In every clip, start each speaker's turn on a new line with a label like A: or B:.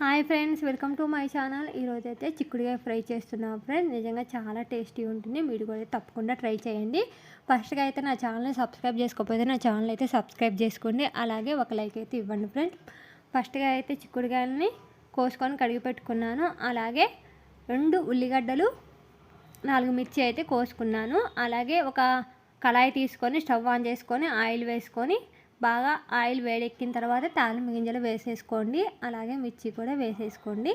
A: Hi friends welcome to my channel. ఈరోజు అయితే చిక్కుడుకాయ ఫ్రై చేస్తున్నాం ఫ్రెండ్స్. నిజంగా చాలా టేస్టీ ఉంటుంది. మీరు కూడా తప్పకుండా ట్రై చేయండి. ఫస్ట్గా అయితే నా ఛానల్ని సబ్స్క్రైబ్ చేసుకోకపోతే నా ఛానల్ అయితే సబ్స్క్రైబ్ చేసుకోండి. అలాగే ఒక లైక్ అయితే ఇవ్వండి ఫ్రెండ్స్. ఫస్ట్గా అయితే చిక్కుడుకాయలని కోసుకొని కడిగి పెట్టుకున్నాను. అలాగే రెండు ఉల్లిగడ్డలు నాలుగు మిర్చి అయితే కోసుకున్నాను. అలాగే ఒక కళాయి తీసుకొని స్టవ్ ఆన్ చేసుకొని ఆయిల్ వేసుకొని బాగా ఆయిల్ వేడెక్కిన తర్వాత తాలింపు గింజలు వేసేసుకోండి. అలాగే మిర్చి కూడా వేసేసుకోండి.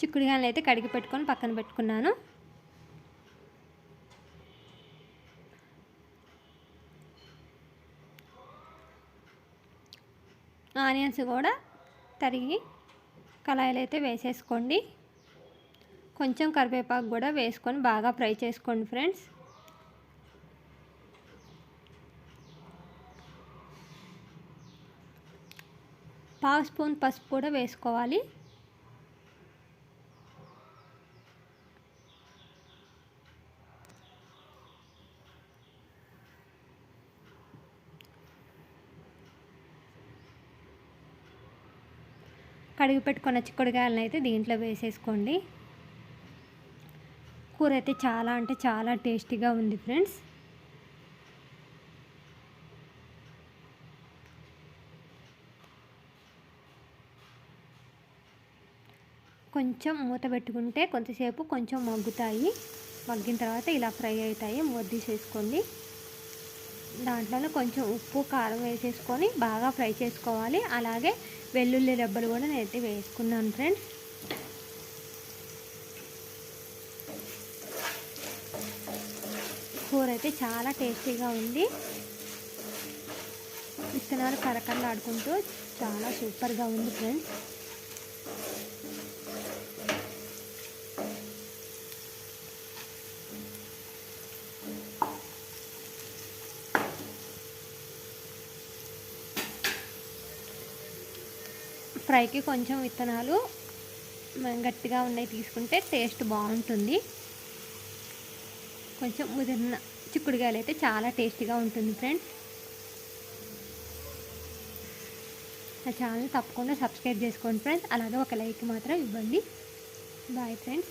A: చిక్కుడుగాయలు అయితే కడిగి పెట్టుకొని పక్కన పెట్టుకున్నాను. ఆనియన్స్ కూడా తరిగి కళాయిలు అయితే వేసేసుకోండి. కొంచెం కరివేపాకు కూడా వేసుకొని బాగా ఫ్రై చేసుకోండి ఫ్రెండ్స్. పావు స్పూన్ పసుపు కూడా వేసుకోవాలి. కడిగి పెట్టుకున్న చిక్కుడుకాయలను అయితే దీంట్లో వేసేసుకోండి. కూర అయితే చాలా అంటే చాలా టేస్టీగా ఉంది ఫ్రెండ్స్. కొంచెం మూత పెట్టుకుంటే కొంతసేపు కొంచెం మగ్గుతాయి. మగ్గిన తర్వాత ఇలా ఫ్రై అవుతాయి. మూత తీసేసుకోండి. దాంట్లోనే కొంచెం ఉప్పు కారం వేసేసుకొని బాగా ఫ్రై చేసుకోవాలి. అలాగే వెల్లుల్లి రెబ్బలు కూడా నేనైతే వేసుకున్నాను ఫ్రెండ్స్ కూర అయితే చాలా టేస్టీగా ఉంది. విత్తనాలు కరకరలాడుకుంటూ చాలా సూపర్గా ఉంది ఫ్రెండ్స్. ఫ్రైకి కొంచెం విత్తనాలు గట్టిగా ఉన్నాయి తీసుకుంటే టేస్ట్ బాగుంటుంది. కొంచెం ముదిరిన చిక్కుడుకాయలు అయితే చాలా టేస్టీగా ఉంటుంది ఫ్రెండ్స్. నా ఛానల్ తప్పకుండా సబ్స్క్రైబ్ చేసుకోండి ఫ్రెండ్స్. అలాగే ఒక లైక్ మాత్రం ఇవ్వండి. Bye friends